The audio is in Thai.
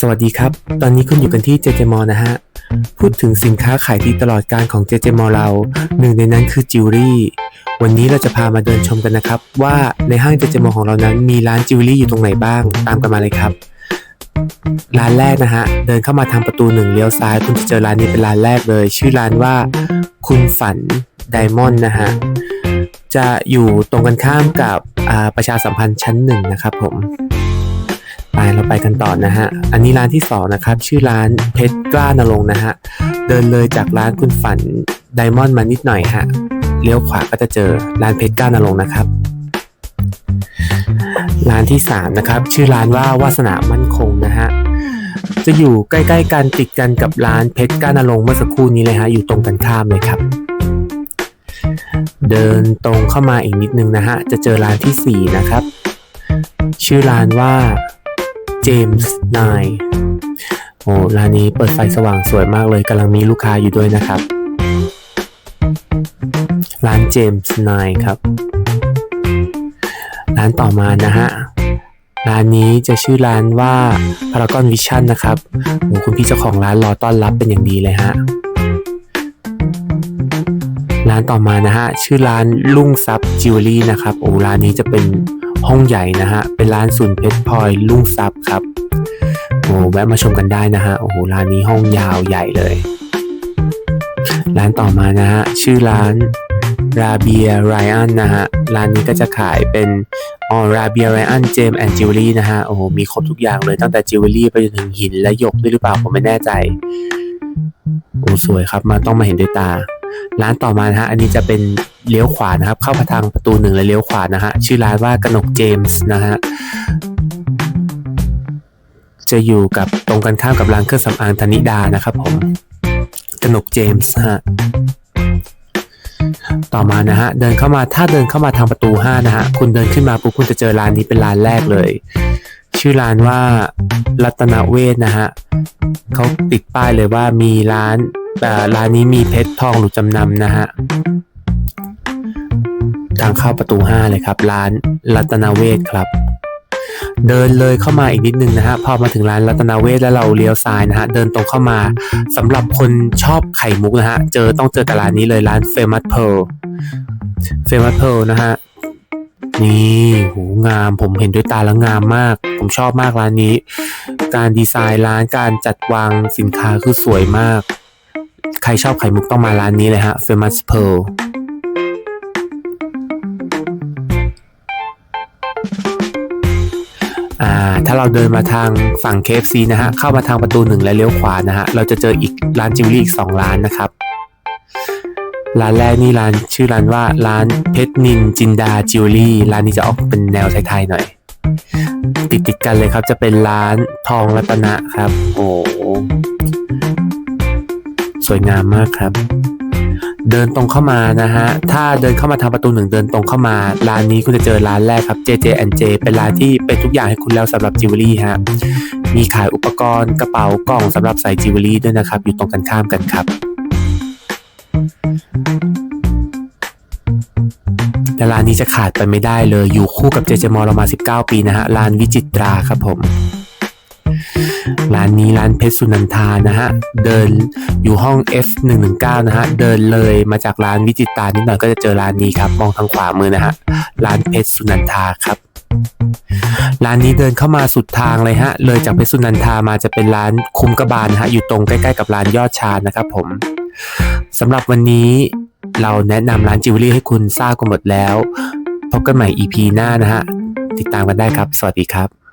สวัสดีครับ ตอนนี้คุณอยู่กันที่ JJ m a l l นะฮะ พูดถึงสินค้าขายดีตลอดการของ JJ m a l l เรา หนึ่งในนั้นคือจิวเวลรี่ วันนี้เราจะพามาเดินชมกันนะครับ ว่าในห้าง JJ m a l l ของเรานั้นมีร้านจิวเวลรี่อยู่ตรงไหนบ้าง ตามกันมาเลยครับ ร้านแรกนะฮะ เดินเข้ามาทางประตูหนึ่งเลี้ยวซ้าย คุณจะเจอร้านนี้เป็นร้านแรกเลย ชื่อร้านว่า คุณฝันไดมอนด์นะฮะ จะอยู่ตรงกันข้ามกับประชาสัมพันธ์ชั้นหนึ่งนะครับผม ไปเราไปกันต่อนะฮะ อันนี้ร้านที่สองนะครับ ชื่อร้านเพชรกล้านรงนะฮะ เดินเลยจากร้านคุณฝันไดมอนด์มานิดหน่อยฮะ เลี้ยวขวาก็จะเจอร้านเพชรกล้านรงนะครับ ร้านที่สามนะครับ ชื่อร้านว่าวาสนามั่นคงนะฮะ จะอยู่ใกล้ๆกันติดกันกับร้านเพชรกล้านรงเมื่อสักครู่นี้เลยฮะ อยู่ตรงกันข้ามเลยครับ เดินตรงเข้ามาอีกนิดนึงนะฮะ จะเจอร้านที่4นะครับ ชื่อร้านว่า James 9โอ้ร้านนี้เปิดไฟสว่างสวยมากเลยกำลังมีลูกค้าอยู่ด้วยนะครับ ร้าน James 9ครับ ร้านต่อมานะฮะร้านนี้จะชื่อร้านว่า Paragon Vision นะครับโอ้คุณพี่เจ้าของร้านรอต้อนรับเป็นอย่างดีเลยฮะ ร้านต่อมานะฮะ ชื่อร้านลุ่งทรัพย์จิวเวลรี่นะครับ โอ้ร้านนี้จะเป็น ห้องใหญ่นะฮะ เป็นร้านศูนย์เพชรพลอยลุ่งทรัพย์ครับโอ้แวะมาชมกันได้นะฮะ โอ้โห ร้านนี้ห้องยาวใหญ่เลย ร้านต่อมานะฮะ ชื่อร้านราเบียไรอันนะฮะ ร้านนี้ก็จะขายเป็นอ๋อราเบียไรอันเจมแอนจิวเวลรี่นะฮะ โอ้โห มีครบทุกอย่างเลยตั้งแต่จิวเวลรี่ไปจนถึงหินและหยกด้วยหรือเปล่า ผมไม่แน่ใจ โอ้สวยครับ มาต้องมาเห็นด้วยตา ร้านต่อมานะฮะ อันนี้จะเป็น เลี้ยวขวานะครับ เข้ามาทางประตูหนึ่งและเลี้ยวขวานะฮะชื่อร้านว่ากนกเจมส์นะฮะจะอยู่กับตรงกันข้ามกับร้านเครื่องสำอางธนิดานะครับผมกนกเจมส์ฮะต่อมานะฮะเดินเข้ามาถ้าเดินเข้ามาทางประตู 5 นะฮะคุณเดินขึ้นมาปุ๊บคุณจะเจอร้านนี้เป็นร้านแรกเลย ชื่อร้านว่ารัตนเวทนะฮะเขาติดป้ายเลยว่ามีร้านแต่ร้านนี้มีเพชรทองหลุดจำนำนะฮะ ทางเข้าประตู 5 เลยครับ ร้านรัตนาเวทครับ เดินเลยเข้ามาอีกนิดนึงนะฮะพอมาถึงร้านรัตนาเวทแล้วเราเลี้ยวซ้ายนะฮะเดินตรงเข้ามาสำหรับคนชอบไข่มุกนะฮะเจอต้องเจอกับร้านนี้เลยร้าน Famous Pearl Famous Pearl นะฮะนี่โหงามผมเห็นด้วยตาแล้วงามมาก ผมชอบมากร้านนี้ การดีไซน์ร้านการจัดวางสินค้าคือสวยมาก ใครชอบไข่มุกต้องมาร้านนี้เลยฮะ Famous Pearl อ่าถ้าเราเดินมาทางฝั่ง KFC นะฮะเข้ามาทางประตูหนึ่งและเลี้ยวขวานะฮะเราจะเจออีกร้านจิวเวลรี่อีก 2 ร้านนะครับ ร้านแรกนี่ร้านชื่อร้านว่าร้านเพชรนินจินดาจิวเวลรี่ร้านนี้จะออกเป็นแนวไทยๆหน่อย ติดติดๆกันเลยครับจะเป็นร้านทองรัตนะครับ โอ้โหสวยงามมากครับ เดินตรงเข้ามานะฮะ ถ้าเดินเข้ามาทางประตูหนึ่งเดินตรงเข้ามา ร้านนี้คุณจะเจอร้านแรกครับ JJ J เป็นร้านที่เป็นทุกอย่างให้คุณแล้วสำหรับจิวเวลรี่ฮะ มีขายอุปกรณ์กระเป๋ากล่องสำหรับใส่จิวเวลรี่ด้วยนะครับ อยู่ตรงกันข้ามกันครับแต่ร้านนี้จะขาดไปไม่ได้เลย อยู่คู่กับเจเจมอเรามา 19 ปีนะฮะ ร้านวิจิตราครับผม ร้านนี้ร้านเพชรสุนันทานะฮะ เดินอยู่ห้อง F119 นะฮะ เดินเลยมาจากร้านวิจิตานิดหน่อยก็จะเจอร้านนี้ครับ มองทางขวามือนะฮะ ร้านเพชรสุนันทาครับร้านนี้เดินเข้ามาสุดทางเลยฮะ เลยจากเพชรสุนันทามาจะเป็นร้านคุ้มกระบาลนะฮะ อยู่ตรงใกล้ๆกับร้านยอดชานะครับผมสำหรับวันนี้เราแนะนำร้านจิวเวลรี่ให้คุณทราบกันหมดแล้ว พบกันใหม่ EP หน้านะฮะ ติดตามกันได้ครับ สวัสดีครับ